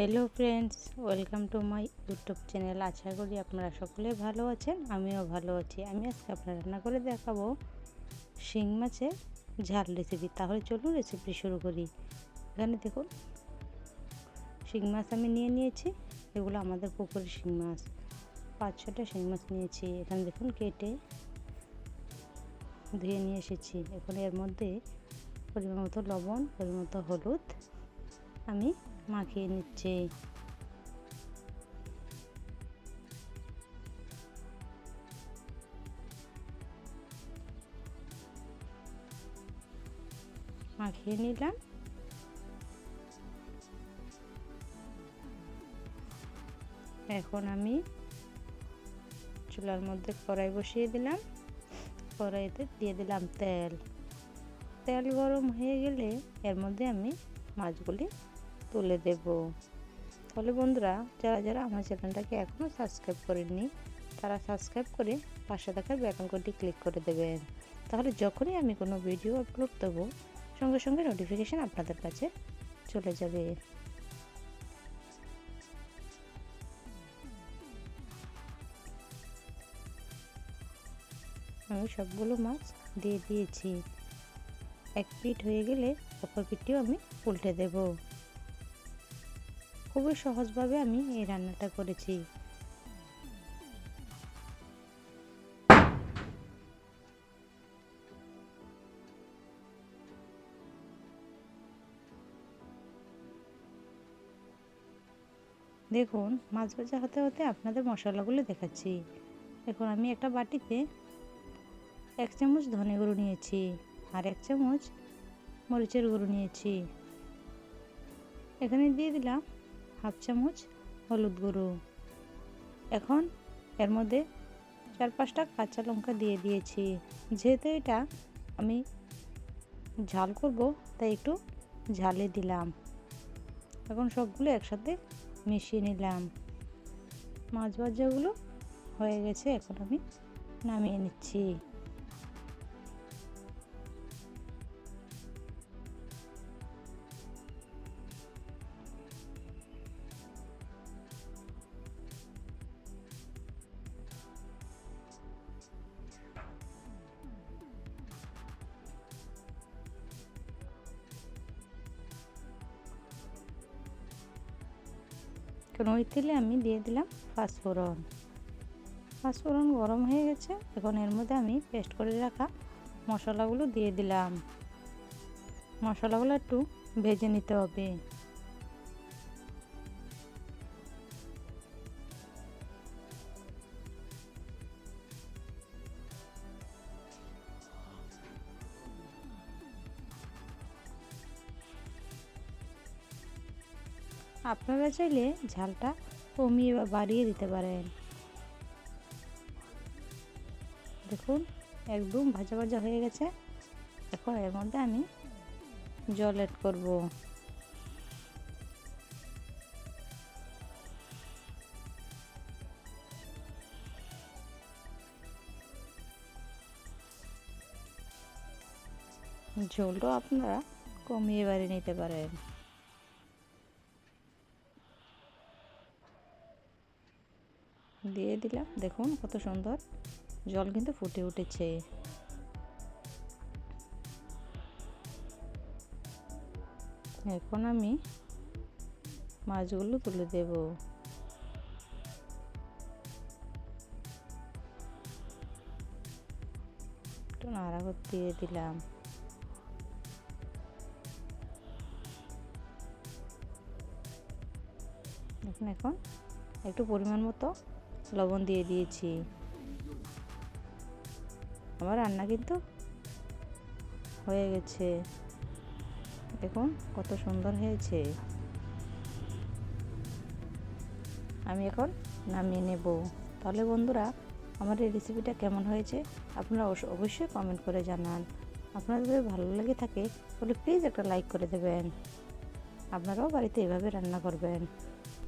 Hello friends welcome to my YouTube channel আশা করি আপনারা সকলে ভালো আছেন, আমিও ভালো আছি। আমি আজকে আপনার রান্না করে দেখাবো শিং মাছের ঝাল রেসিপি তাহলে চলুন রেসিপি শুরু করি। এখানে দেখুন, শিং মাছ আমি নিয়ে নিয়েছি, এগুলো আমাদের পুকুরের শিং মাছ। পাঁচ ছটা শিং মাছ নিয়েছি। এখানে দেখুন কেটে ধুয়ে নিয়ে এসেছি। এখন এর মধ্যে পরিমাণ মতো লবণ, পরিমাণ মতো হলুদ আমি মাখিয়ে নিচ্ছে। মাখিয়ে নিলাম। এখন আমি চুলার মধ্যে কড়াই বসিয়ে দিলাম। কড়াইতে দিয়ে দিলাম তেল। তেল গরম হয়ে গেলে এর মধ্যে আমি মাছগুলি তুলে দেব। তাহলে বন্ধুরা, যারা যারা আমার চ্যানেলটাকে এখনও সাবস্ক্রাইব করেননি, তারা সাবস্ক্রাইব করে পাশে থাকা বেতনকটি ক্লিক করে দেবেন। তাহলে যখনই আমি কোনো ভিডিও আপলোড দেবো, সঙ্গে সঙ্গে নোটিফিকেশান আপনাদের কাছে চলে যাবে। আমি সবগুলো মাছ দিয়ে দিয়েছি। এক পিঠ হয়ে গেলে অপর পিঠটিও আমি উল্টে দেব। খুবই সহজভাবে আমি এই রান্নাটা করেছি। দেখুন, মাছ ভাজা হতে হতে আপনাদের মশলাগুলো দেখাচ্ছি। এখন আমি একটা বাটিতে এক চামচ ধনে গুঁড়ো নিয়েছি আর এক চামচ মরিচের গুঁড়ো নিয়েছি। এখানে দিয়ে দিলাম হাফ চামচ হলুদ গুঁড়ো। এখন এর মধ্যে চার পাঁচটা কাঁচা লঙ্কা দিয়ে দিয়েছি। যেহেতু এটা আমি ঝাল করব, তাই একটু ঝালে দিলাম। এখন সবগুলো একসাথে মিশিয়ে নিলাম। মাছ ভাজাগুলো হয়ে গেছে, এখন আমি নামিয়ে নিচ্ছি। এখন ওই তেলে আমি দিয়ে দিলাম পাঁচফোড়ন। পাঁচফোড়ন গরম হয়ে গেছে, এখন এর মধ্যে আমি পেস্ট করে রাখা মশলাগুলো দিয়ে দিলাম। মশলাগুলো একটু ভেজে নিতে হবে। আপনারা চাইলে ঝালটা কমিয়ে বা বাড়িয়ে দিতে পারেন। দেখুন, একদম ভাজা ভাজা হয়ে গেছে। এখন এর মধ্যে আমি জল এড করব। ঝোলটাও আপনারা কমিয়ে বাড়িয়ে নিতে পারেন। দিয়ে দিলাম। দেখুন কত সুন্দর। জল কিন্তু ফুটে উঠেছে। এখন আমি মাছগুলো তুলে দেব। একটু নাড়া দিয়ে দিলাম। এখন এখন একটু পরিমাণ মতো লবণ দিয়ে দিয়েছি। আমার রান্না কিন্তু হয়ে গেছে। দেখুন কত সুন্দর হয়েছে। আমি এখন নামিয়ে নেব। তাহলে বন্ধুরা, আমার এই রেসিপিটা কেমন হয়েছে আপনারা অবশ্যই কমেন্ট করে জানান। আপনাদের যদি ভালো লেগে থাকে, তাহলে প্লিজ একটা লাইক করে দেবেন। আপনারাও বাড়িতে এভাবে রান্না করবেন।